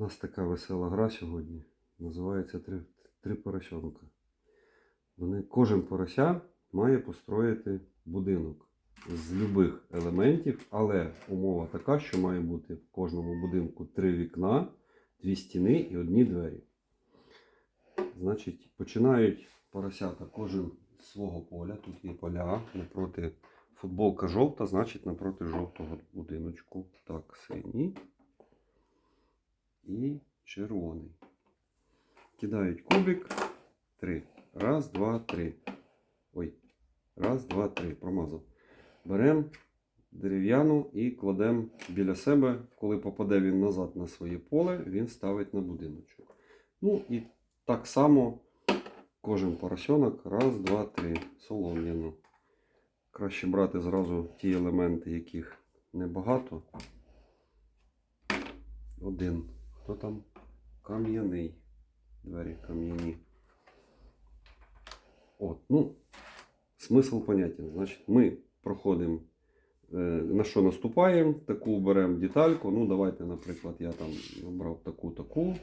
У нас така весела гра сьогодні. Називається Три, три поросенка. Вони, кожен порося має построїти будинок з любих елементів, але умова така, що має бути в кожному будинку три вікна, дві стіни і одні двері. Значить, починають поросята кожен з свого поля. Тут є поля напроти футболка жовта, значить напроти жовтого будиночку. Так, синій і червоний. Кидають кубик. Три. Раз, два, три. Ой. Раз, два, три. Промазав. Беремо дерев'яну і кладемо біля себе. Коли попаде він назад на своє поле, він ставить на будиночок. Ну і так само кожен поросенок. Раз, два, три. Солом'яно. Краще брати зразу ті елементи, яких небагато. Один. Хто там? Кам'яний. Двері кам'яні. От, ну, смисл понятен. Значить, ми проходимо, е, на що наступаємо, таку беремо детальку. Ну, давайте, наприклад, я там обрав таку, таку,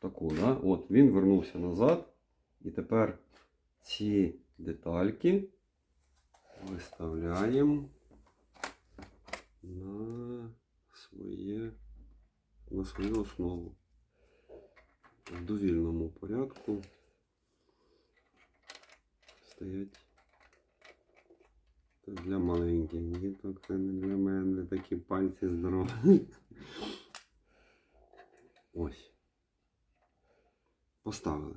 таку. Да? От, він вернувся назад. І тепер ці детальки виставляємо на своє на свою основу в довільному порядку стоять Це для маленьких діток, це не для мене такі пальці здорові. Ось. Поставили.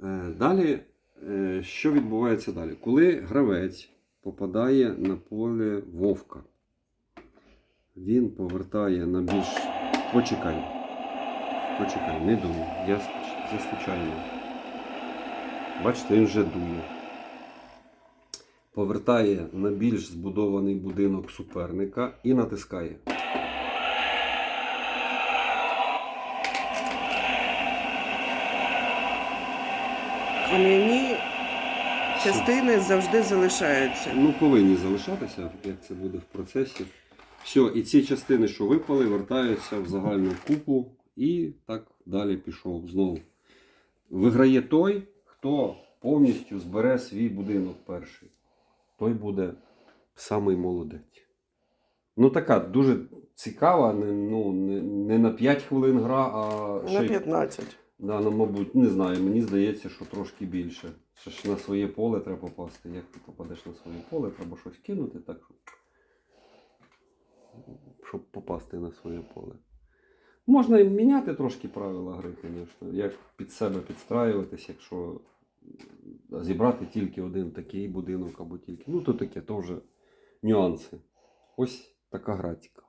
Е, Далі, е, що відбувається далі? Коли гравець попадає на поле вовка, він повертає на більш. Почекай. Почекай, не дуй. Я, я случайно. Бачите, він вже дує. Повертає на більш збудований будинок суперника і натискає. Кам'яні частини завжди залишаються. Ну, повинні залишатися, як це буде в процесі. Все, і ці частини, що випали, вертаються в загальну купу і так далі пішов знову. Виграє той, хто повністю збере свій будинок перший. Той буде самий молодець. Ну, така дуже цікава, не, ну, не, не на 5 хвилин гра, а На ще й 15. Да, ну, мабуть, не знаю, мені здається, що трошки більше. Ще ж на своє поле треба попасти. Як ти попадеш на своє поле, треба щось кинути, так щоб, щоб попасти на своє поле. Можна і міняти трошки правила гри, звісно, як під себе підстраюватись, якщо зібрати тільки один такий будинок або тільки. Ну, то таке, то вже нюанси. Ось така гра цікава.